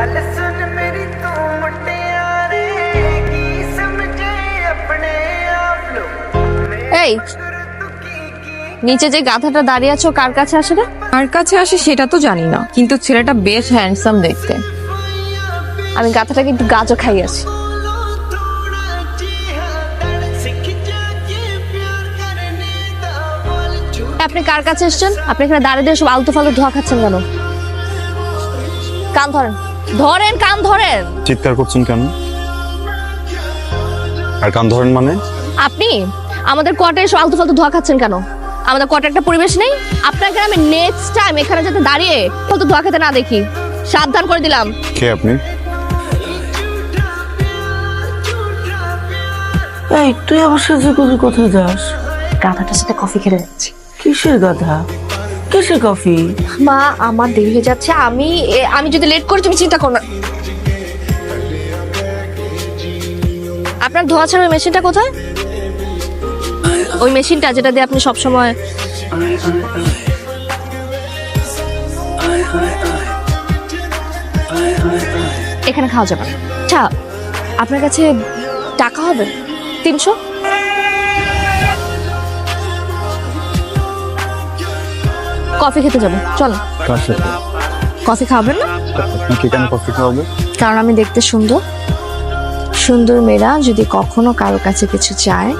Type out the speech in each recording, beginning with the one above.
ਗੱਲ ਸੁਣ ਮੇਰੀ ਤੂੰ ਮੁਟਿਆਰੇ ਕੀ ਸਮਝੇ ਆਪਣੇ ਆਪ ਨੂੰ এই ਤੂੰ ਕੀ ਕੀ নিচে যে গাধাটা দাঁড়িয়ে আছো কার কাছে আসে রে কার কাছে আসে সেটা তো জানি না কিন্তু ছেলেটা বেশ হ্যান্ডসাম দেখতে আমি গাধাটাকে একটু গাজও খাইয়াছি ਥੋੜਾ ਜਿਹਾ ਦੜ ਸਿੱਖ ਜਾ ਕੇ ਪਿਆਰ ਕਰਨੇ ਦਾ ਬੋਲ ਝੂਠ আপনি কার কাছে এসেছেন আপনি এখানে দাঁড়িয়ে দিয়ে সব আলতু ফালতু ধোয়া খাচ্ছেন কেন কান ধরেন ধরেন কান ধরেন। চিৎকার করছেন কেন? আর কান ধরেন মানে? আপনি আমাদের কোয়ার্টারে সব আলতু ফালতু ধোয়া খাচ্ছেন কেন? আমাদের কোয়ার্টার একটা পরিবেশ নেই? আপনাকে আমি নেক্সট টাইম এখানে যাতে দাঁড়িয়ে ফালতু ধোয়া খেতে না দেখি। সাবধান করে দিলাম। কে আপনি? এই তুই আমার সাথে কোথায় যাস। গাধাটার সাথে কফি খেতে যাচ্ছি। কিসের গাধা? কিসের কফি? মা, আমার দেরি হয়ে যাচ্ছে। আমি, এ- আমি যদি লেট করি, তুমি চিন্তা করো না। আপনার ধোয়া ছাড়া ওই মেশিনটা কোথায়? ওই মেশিনটা যেটা দিয়ে আপনি সবসময় এখানে খাওয়া যাবে না। আচ্ছা আপনার কাছে টাকা হবে? তিনশো? কফি খেতে যাব। চলো। কার সাথে? কফি খাবেন না? আপনাকে কেন কফি খাওয়াবো কারণ আমি দেখতে সুন্দর। সুন্দর মেয়েরা যদি কখনো কারও কাছে কিছু চায়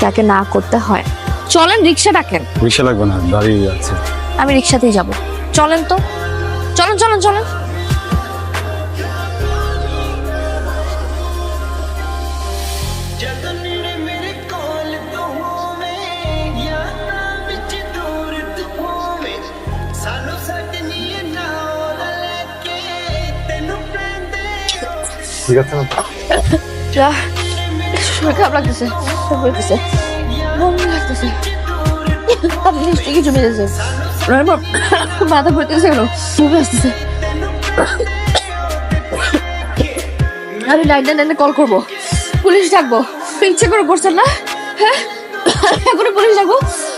তাকে না করতে হয়। চলেন রিক্সা ডাকেন। রিক্সা লাগবে না দাঁড়িয়ে আছে। আমি রিক্সাতেই যাব। চলেন তো। চলেন চলেন চলেন। ঠিক আছে না? যা শরীর খারাপ লাগতেছে। সব হইতেছে বমি লাগতেছে। আপনি নিশ্চয়ই কিছু আমার মাথা ঘুরতেছে কেন? বমি আসতেছে। আমি লাইন লাইনে কল করব। পুলিশ ডাকবো। ইচ্ছে করে করছেন না? হ্যাঁ? এখনও পুলিশ ডাকবো।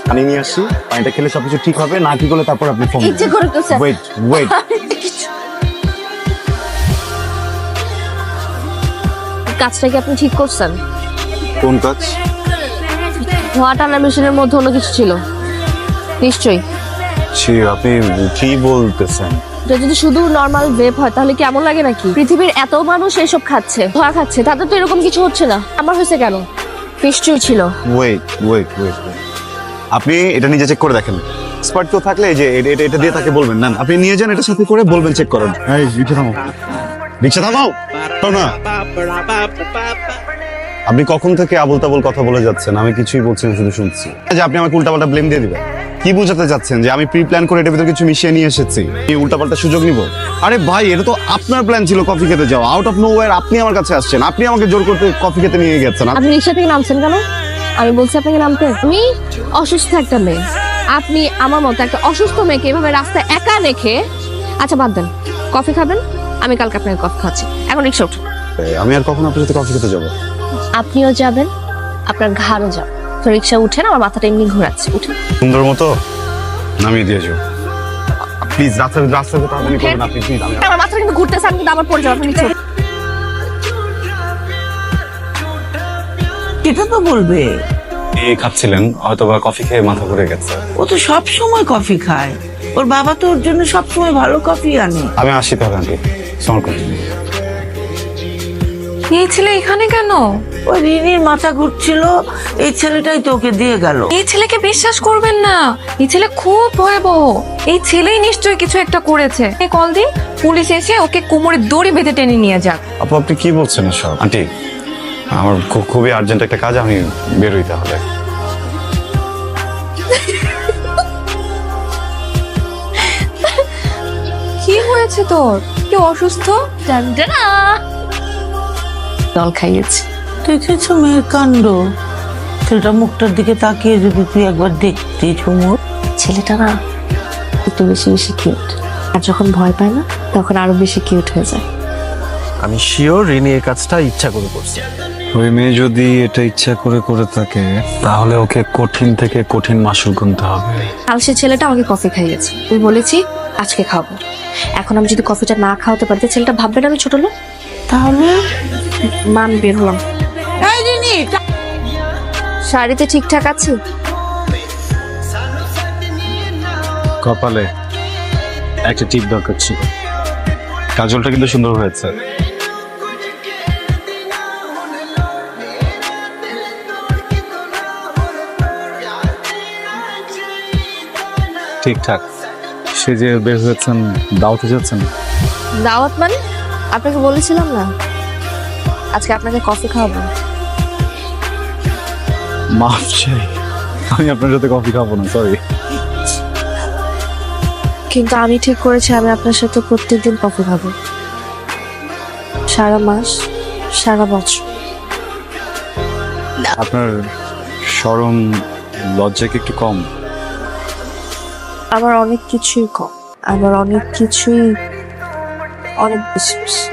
পানি নিয়ে আসি। পানিটা খেলে সবকিছু ঠিক হবে। না ঠিক হলে তারপর আপনি ফোন ইচ্ছে করে করছেন। ওয়েট ওয়েট কাজটা কি আপনি ঠিক করছেন? কোন কাজ? ধোয়া টানার মেশিনের মধ্যে অন্য কিছু ছিল? নিশ্চয়ই। ছি আপনি কি বলতেছেন? এটা যদি শুধু নর্মাল ভেপ হয় তাহলে কি এমন লাগে নাকি? পৃথিবীর এত মানুষ এসব খাচ্ছে ধোয়া খাচ্ছে তাদের তো এরকম কিছু হচ্ছে না। আমার হয়েছে কেন? নিশ্চয়ই ছিল। ওয়েট ওয়েট ওয়েট আপনি এটা নিজে চেক করে দেখেন। স্পার্ট তো থাকলে এই যে এটা- এটা এটা দিয়ে তাকে বলবেন। না আপনি নিয়ে যান এটা সাথে করে বলবেন চেক করেন। এই রিক্সা থামাও না? আপনি কখন থেকে আবল তাবল কথা বলে যাচ্ছেন? আমি কিছুই বলছি না, শুধু শুনছি। যে আপনি আমাকে উল্টাপাল্টা ব্লেম দিয়ে দিবেন। কি বোঝাতে চাচ্ছেন যে আমি প্রি প্ল্যান করে এটার ভিতরে কিছু মিশিয়ে নিয়ে এসেছি? এই উল্টাপাল্টা সুযোগ নিব? আরে ভাই, এটা তো আপনার প্ল্যান ছিল কফি খেতে যাওয়া। আউট অফ নো আপনি আমার কাছে আসছেন। আপনি আমাকে জোর করতে কফি খেতে নিয়ে গেছেন। আপনি রিক্সা থেকে নামছেন কেন? আমি বলছি আপনাকে নামতে। আমি অসুস্থ একটা মেয়ে। আপনি আমার মতো একটা অসুস্থ মেয়েকে এভাবে রাস্তায় একা রেখে আচ্ছা বাদ দেন। কফি খাবেন? আমি কালকে আপনাকে কফি খাচ্ছি এখন রিক্সা উঠুন। আমি আর কখন আপনার সাথে কফি খেতে যাব? আপনিও যাবেন আপনার ঘাড়ও যাবে। তো রিক্সা উঠেন আমার মাথাটা এমনি ঘোরাচ্ছে উঠেন। সুন্দর মতো নামিয়ে দিয়ে যাও। প্লিজ রাস্তা রাস্তা তাড়াতাড়ি করবেন আপনি প্লিজ আমি আমার মাথাটা কিন্তু ঘুরতেছে আমি কিন্তু আবার পড়ে যাব আপনি নিচে। সেটা তো বলবে। এই খাচ্ছিলেন হয়তো বা কফি খেয়ে মাথা ঘুরে গেছে। ও তো সব সময় কফি খায়। ওর বাবা তো ওর জন্য সব সময় ভালো কফি আনে। আমি আসি তাহলে করুন এই ছেলে এখানে কেন? ওই রিনির মাথা ঘুরছিল এই ছেলেটাই তো ওকে দিয়ে গেল। এই ছেলেকে বিশ্বাস করবেন না। এই ছেলে খুব ভয়াবহ। এই ছেলেই নিশ্চয়ই কিছু একটা করেছে। এই কল দিন পুলিশ এসে ওকে কোমরে দড়ি বেঁধে টেনে নিয়ে যাক। আপু আপনি কি বলছেন সব আন্টি আমার খুবই আর্জেন্ট একটা কাজ আমি বেরোই তাহলে। কি হয়েছে তোর? কি অসুস্থ। জল খাইয়েছি। দেখেছ মেয়ের কাণ্ড? ছেলেটা মুখটার দিকে তাকিয়ে যদি তুই একবার দেখতি ঝুমুর। ছেলেটা না একটু বেশি বেশি কিউট আর যখন ভয় পায় না তখন আরও বেশি কিউট হয়ে যায়। আমি শিওর রিনি এই কাজটা ইচ্ছা করে করছে। ওই মেয়ে যদি এটা ইচ্ছা করে করে থাকে তাহলে ওকে কঠিন থেকে কঠিন মাসুল গুনতে হবে। কাল সে ছেলেটা আমাকে কফি খাইয়েছে। আমি বলেছি আজকে খাব। এখন আমি যদি কফিটা না খাওয়াতে পারি তো ছেলেটা ভাববে না আমি ছোট লোক? তাহলে মান বের হলাম। শাড়িতে ঠিকঠাক আছে? কপালে একটা টিপ দরকার ছিল। কাজলটা কিন্তু সুন্দর হয়েছে। ঠিকঠাক। সে যে বের হয়েছেন দাওতে যাচ্ছেন? দাওয়াত মানে? আপনাকে বলেছিলাম না। আজকে আপনাকে কফি খাওয়াবো। মাফ চাই। আমি আপনার সাথে কফি খাব না সরি কিন্তু আমি ঠিক করেছি আমি আপনার সাথে প্রত্যেকদিন কফি খাব। সারা মাস সারা বছর। আপনার সরম লজ্জা কি একটু কম। আমার অনেক কিছুই কম আমার অনেক কিছুই অনেক বেশি বেশি।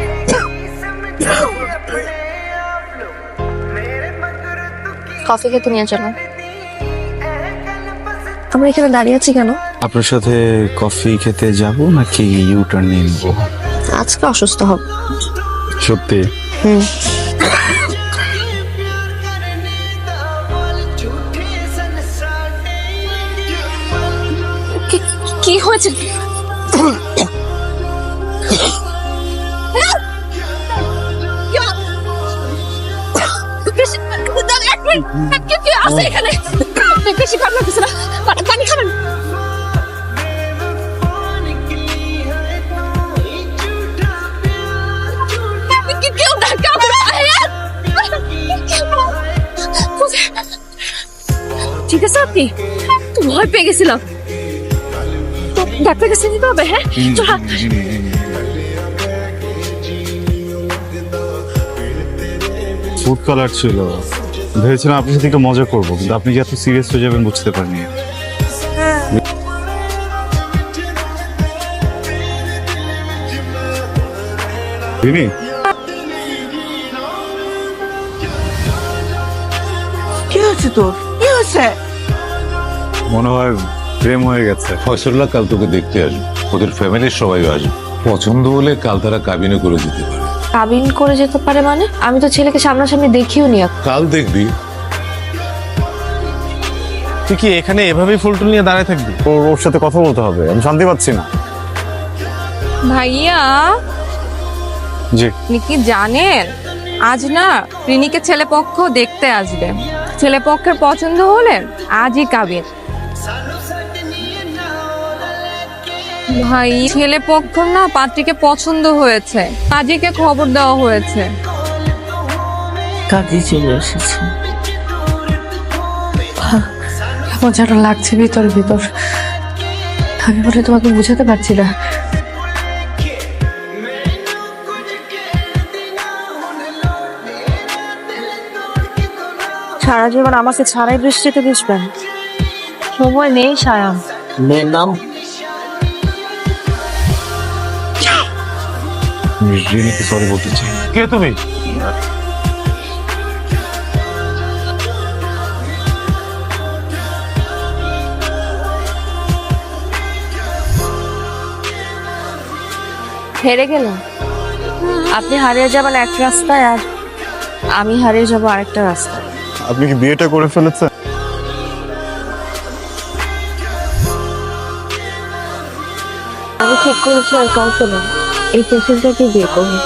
কফি খেতে নিয়ে চলো। আমরা এখানে দাঁড়িয়ে আছি কেন? আপনার সাথে কফি খেতে যাব নাকি ইউ টার্ন নিয়ে নেব? আজকে অসুস্থ হব। সত্যি? হুম। বেশি ভালো লাগতেছে না। পানি খাবেন? কি-! ঠিক আছে আপনি? তো ভয় পেয়ে গেছিলাম। তো ডাক্তার কাছে নিতে হবে হ্যাঁ? ফুড কালার ছিল। ভেবেছিলাম আপনার সাথে একটু মজা করব কিন্তু আপনি যে এত সিরিয়াস হয়ে যাবেন বুঝতে পারিনি। রিমি কি হয়েছে তোর? কি হয়েছে? মনে হয় প্রেম হয়ে গেছে। ফয়সল্লা কাল তোকে দেখতে আসবে। ওদের ফ্যামিলির সবাই আসবে। পছন্দ হলে কাল তারা কাবিনে করে দিতে পারে কাবিন করে যেতে পারে মানে? আমি তো ছেলেকে সামনাসামনি দেখিও নি এখন। কাল দেখবি। তুই কি এখানে এভাবেই ফুলটুল নিয়ে দাঁড়ায় থাকবি? ওর ওর সাথে কথা বলতে হবে আমি শান্তি পাচ্ছি না। ভাইয়া? জি। আপনি কি জানেন? আজ না রিনিকে ছেলে পক্ষ দেখতে আসবে। ছেলে পক্ষের পছন্দ হলে আজই কাবিন। ভাই ছেলে পক্ষ না পাত্রীকে পছন্দ হয়েছে। কাজীকে খবর দেওয়া হয়েছে। কাজী চলে এসেছে। কেমন যেন লাগছে ভিতর ভিতর। আমি বলে তোমাকে বুঝাতে পারছি না। সারা জীবন আমাকে ছাড়াই বৃষ্টিতে ভিজবেন। সময় নেই সায়াম। মেয়ের নাম রিমিকে সরি বলতে চাই। কে তুমি? হেরে গেলেন আপনি হারিয়ে যাবেন এক রাস্তায় আর আমি হারিয়ে যাব আরেকটা রাস্তায়। আপনি কি বিয়েটা করে ফেলেছেন? আমি ঠিক করেছি আর কল করলাম এই পেশেন্টটাকে বিয়ে করব